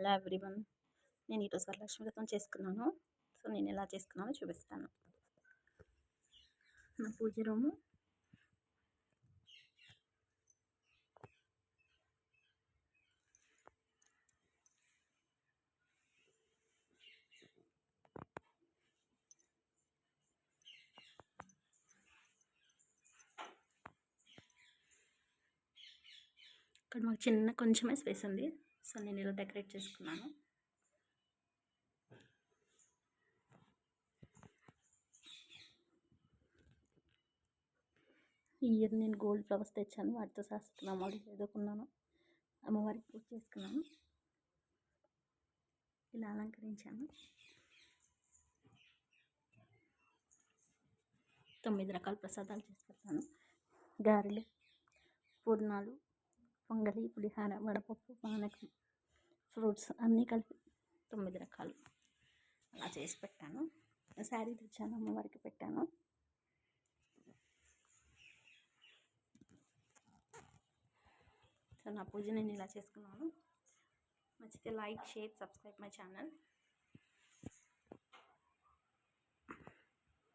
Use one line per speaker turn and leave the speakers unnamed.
Hello everyone నేను ఈరోజు వరలక్ష్మి వ్రతం చేసుకున్నాను. సో నేను ఎలా చేసుకున్నానో చూపిస్తాను. నా పూజ రూము. ఇక్కడ మాకు చిన్న కొంచెమే స్పేస్ ఉంది. సో నేను ఇలా డెకరేట్ చేసుకున్నాను. ఈ ఇయర్ నేను గోల్డ్ ఫ్లవర్స్ తెచ్చాను. వాటితో సహస్రనామాలు చదువుకున్నాను. అమ్మవారికి పూజ చేసుకున్నాను. ఇలా అలంకరించాను. తొమ్మిది రకాల ప్రసాదాలు చేసి పెడతాను. గారెలు పూర్ణాలు పొంగలి పులిహార వడపప్పు పానకం ఫ్రూట్స్ అన్నీ కలిపి తొమ్మిది రకాలు. అలా చేసి పెట్టాను. శారీ తెచ్చాను అమ్మవారికి పెట్టాను. సో నా పూజ నేను ఇలా చేసుకున్నాను. నచ్చితే like share subscribe my channel.